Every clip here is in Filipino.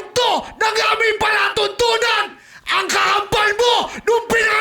Yugto ng aming palatuntunan! Ang kakambal mo nung pinanganak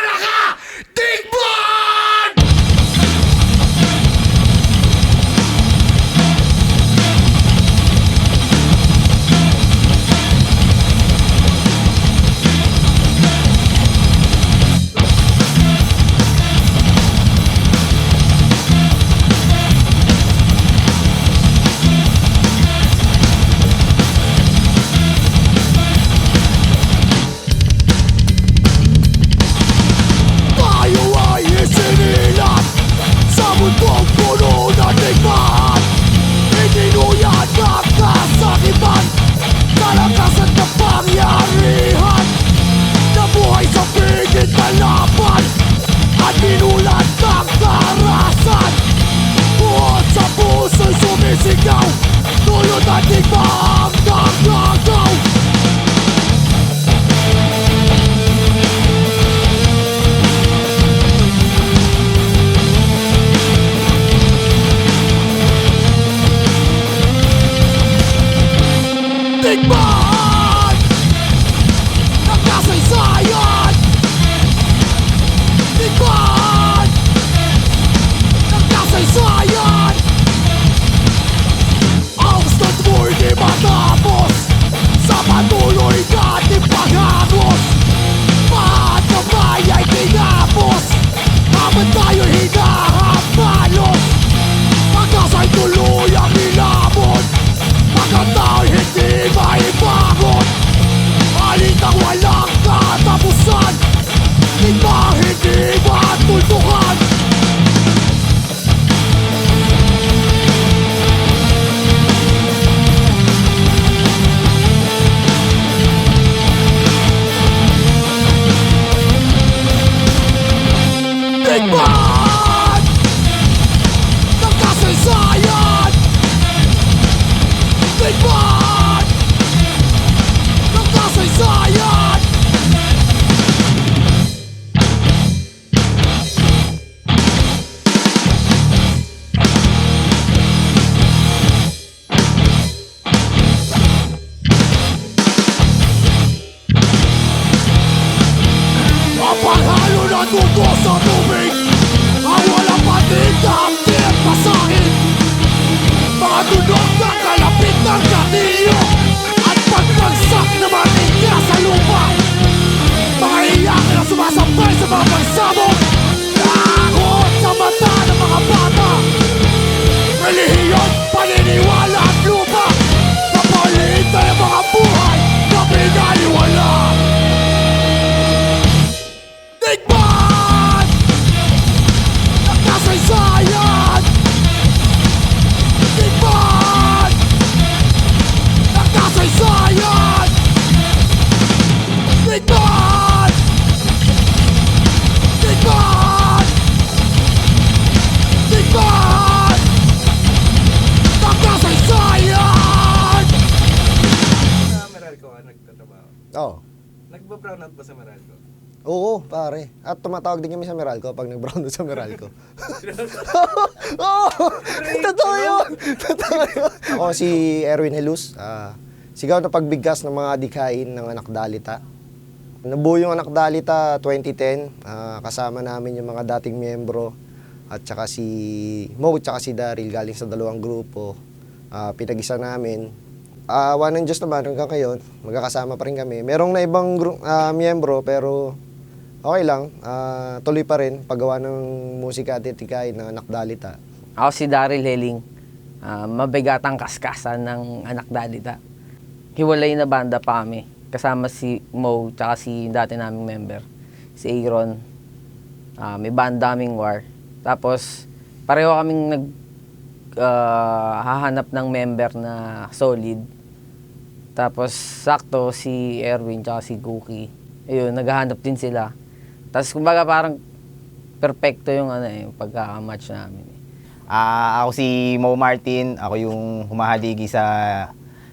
Nagba-brown out ba sa Meralco? Oo, pare. At tumatawag din kami sa Meralco pag nag-brown out sa Meralco. Oo! Totoo yun! Totoo yun! Ako si Erwin Helus. Ah, sigaw na pagbigkas ng mga dikain ng anak Dalita. Nabuo yung anak Dalita 2010. Ah, kasama namin yung mga dating miyembro. At saka si Mo at saka si Daryl galing sa dalawang grupo. Ah, pinag-isa namin. Awa ng Diyos naman hanggang ngayon, magkakasama pa rin kami. Merong na ibang ah, miyembro pero okay lang. Ah, tuloy pa rin paggawa ng musika at tikain ng anak Dalita. Ako si Daryl Heling, ah, mabigatang kaskasan ng anak Dalita. Hiwalay na banda pa kami. Kasama si Mo, tsaka si dati naming member, si Aaron. Ah, may banda kaming war. Tapos, pareho kaming nag ah, hahanap ng member na solid. Tapos, sakto si Erwin tsaka si Cookie. Ayun, naghahanap din sila. Tapos, kumbaga parang perfecto yung ano eh, pagka-match namin. Ah, ako si Mo Martin, ako yung humahaligi sa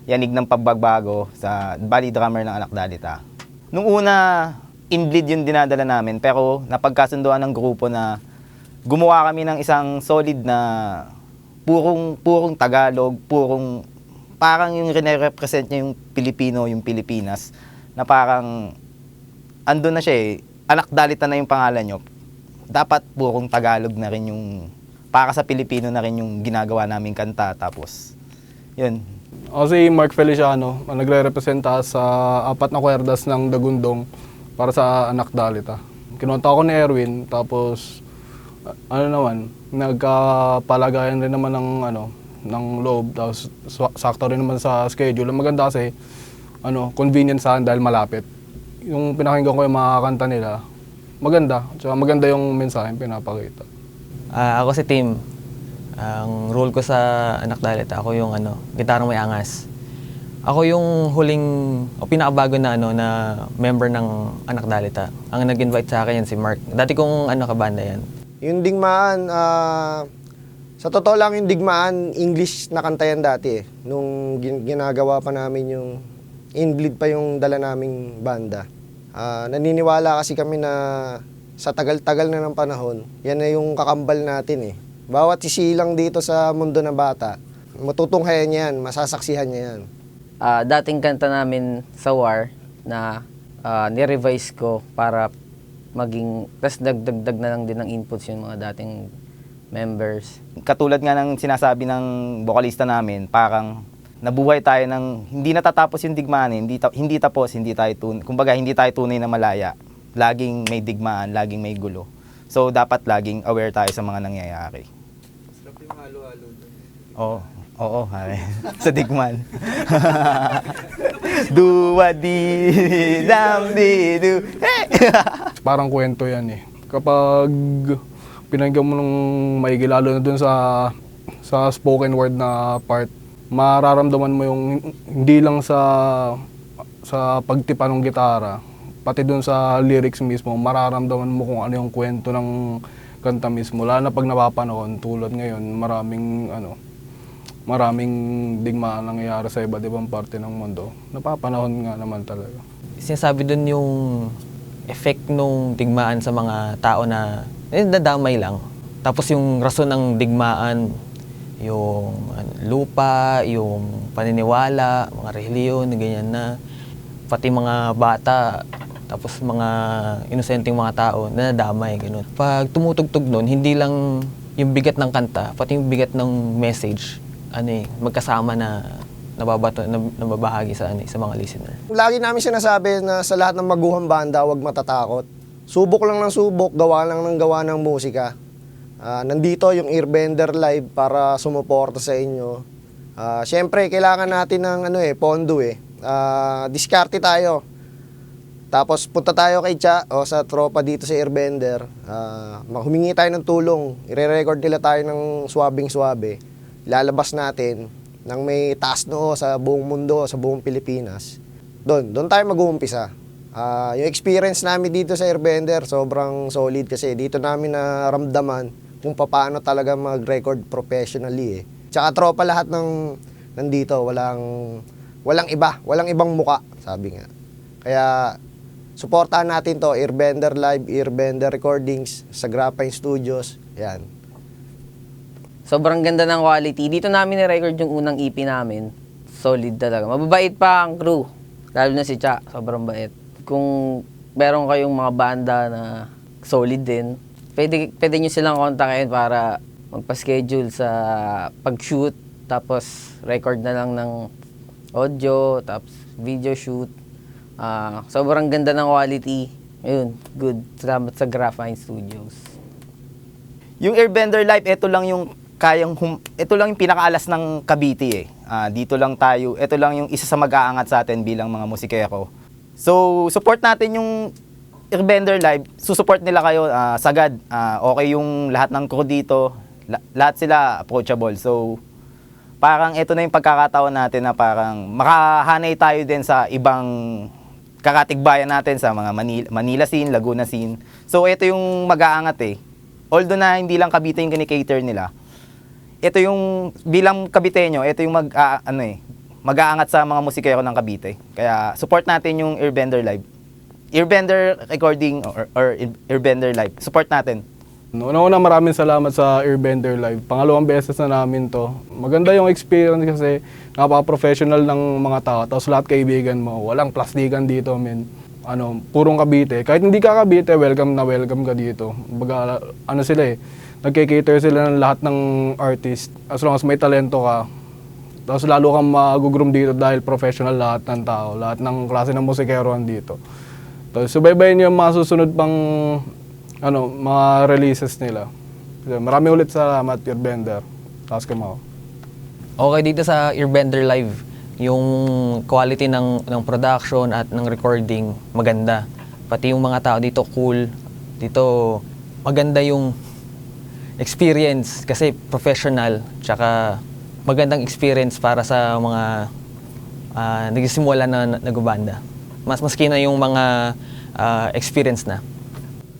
yanig ng pagbabago sa body drummer ng Anak Dalita. Nung una, in-bleed yung dinadala namin, pero napagkasunduan ng grupo na gumawa kami ng isang solid na purong purong Tagalog, purong parang yung rene-represent niya yung Pilipino, yung Pilipinas, na parang andun na siya eh, anak dalita na yung pangalan nyo. Dapat purong Tagalog na rin yung, para sa Pilipino na rin yung ginagawa naming kanta. Tapos, yun, Ako si Mark Feliciano, nagre-representa sa apat na kwerdas ng Dagundong para sa anak Dalita. Kinonta ako ni Erwin, tapos a- ano naman, nagkapalagayan rin naman ng ano, ng loob, tapos sakto rin naman sa schedule. Ang maganda kasi, ano, convenient sa akin dahil malapit. Yung pinakinggan ko yung mga kanta nila, maganda. Tsaka maganda yung mensahe pinapakita. Ah, ako si Tim. Ang role ko sa Anak Dalita, ako yung ano, gitarang may angas. Ako yung huling o pinakabago na ano na member ng Anak Dalita. Ang nag-invite sa akin yan si Mark. Dati kong ano kabanda yan. Yung digmaan, ah, sa totoo lang yung digmaan, English na kanta yan dati eh. Nung gin- ginagawa pa namin yung, in-bleed pa yung dala naming banda. Ah, naniniwala kasi kami na sa tagal-tagal na ng panahon, yan na yung kakambal natin eh. Bawat sisilang dito sa mundo ng bata, matutunghayan niya yan, masasaksihan niya yan. Ah, dating kanta namin sa War na ah, ni-revise ko para maging, tas dagdagdag na lang din ng inputs yung mga dating members. katulad nga ng sinasabi ng bokalista namin, parang nabuhay tayo ng hindi natatapos yung digmaan, eh. hindi ta- hindi tapos, hindi tayo tun kumbaga hindi tayo tunay na malaya. Laging may digmaan, laging may gulo. So dapat laging aware tayo sa mga nangyayari. Sarap yung halo-halo doon. Oo. Oo, pare. sa digmaan. Duwa di dam di du. Parang kwento yan eh. Kapag pinanggan mo ng maigi, lalo na dun sa, sa spoken word na part, mararamdaman mo yung hindi lang sa sa pagtipa ng gitara, pati dun sa lyrics mismo, mararamdaman mo kung ano yung kwento ng kanta mismo. Lalo na pag napapanahon, tulad ngayon, maraming ano, maraming digmaan nangyayari sa iba't ibang parte ng mundo. Napapanahon nga naman talaga. Sinasabi dun yung effect nung digmaan sa mga tao na eh, nadamay lang. Tapos yung rason ng digmaan, yung ano, lupa, yung paniniwala, mga reliyon, ganyan na. Pati mga bata, tapos mga inosenteng mga tao na nadamay, ganun. Pag tumutugtog nun, hindi lang yung bigat ng kanta, pati yung bigat ng message, ano eh, magkasama na nababato, nab- nababahagi sa, ano, eh, sa mga listener. Lagi namin sinasabi na sa lahat ng maguhang banda, huwag matatakot. Subok lang ng subok, gawa lang ng gawa ng musika. Ah, nandito yung Earbender Live para sumuporta sa inyo. Ah, Siyempre, kailangan natin ng ano eh, pondo eh. Ah, diskarte tayo. Tapos punta tayo kay Cha o sa tropa dito sa Airbender. Ah, humingi tayo ng tulong. Ire-record nila tayo ng swabing-swabe. Lalabas natin nang may taas noo sa buong mundo, sa buong Pilipinas. Doon, doon tayo mag-uumpisa. Ah, yung experience namin dito sa Airbender, sobrang solid kasi dito namin naramdaman kung paano talaga mag-record professionally eh. Tsaka tropa lahat ng nandito, walang walang iba, walang ibang muka, sabi nga. Kaya suportahan natin to, Airbender Live, Airbender Recordings, sa Graphine Studios, yan. Sobrang ganda ng quality. Dito namin ni-record yung unang EP namin. Solid talaga. Mababait pa ang crew. Lalo na si Cha. Sobrang bait. Kung meron kayong mga banda na solid din, pwede, pwede nyo silang kontakin para magpa-schedule sa pag-shoot. Tapos record na lang ng audio, tapos video shoot. Ah, sobrang ganda ng quality. Ayun, good. Salamat sa Graphine Studios. Yung Airbender Life, ito lang yung kayang hum- ito lang yung pinakaalas ng Cavite eh. Ah, dito lang tayo, ito lang yung isa sa mag-aangat sa atin bilang mga musikero. So, support natin yung Airbender Live. Susupport nila kayo ah, sagad. Ah, okay yung lahat ng crew dito. La- lahat sila approachable. So, parang ito na yung pagkakataon natin na parang makahanay tayo din sa ibang kakatigbayan natin sa mga Manila, Manila scene, Laguna scene. So, ito yung mag-aangat eh. Although na hindi lang Cavite yung kinikater nila, ito yung bilang Caviteño, ito yung mag ah, ano eh, mag-aangat sa mga musikero ng Cavite. Kaya support natin yung Airbender Live. Airbender recording or, or Airbender Live. Support natin. Una-una maraming salamat sa Airbender Live. Pangalawang beses na namin to. Maganda yung experience kasi napaka-professional ng mga tao. Tapos lahat kaibigan mo. Walang plastikan dito, men. Ano, purong Cavite. Kahit hindi ka Cavite, welcome na welcome ka dito. Baga, ano sila eh, nagkikater sila ng lahat ng artist. As long as may talento ka, tapos lalo kang magugroom dito dahil professional lahat ng tao, lahat ng klase ng musikero dito. Tapos subaybayan niyo yung mga susunod pang ano, mga releases nila. So, Marami ulit salamat, your bender. Task mo. Okay dito sa Earbender Live, yung quality ng, ng production at ng recording maganda. Pati yung mga tao dito cool. Dito maganda yung experience kasi professional tsaka magandang experience para sa mga uh, nagsisimula na nagbabanda. Mas maski na yung mga ah, experience na.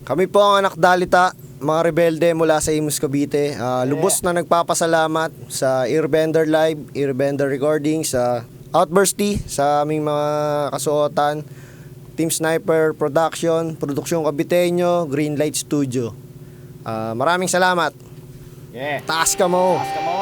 Kami po ang anak Dalita, mga rebelde mula sa Imus Cavite. Ah, lubos na nagpapasalamat sa Airbender Live, Airbender Recording, sa Outburst Tea, sa aming mga kasuotan, Team Sniper Production, Produksyon Caviteño, Greenlight Studio. Ah, maraming salamat. Yeah. Taas ka mo. Taas ka mo.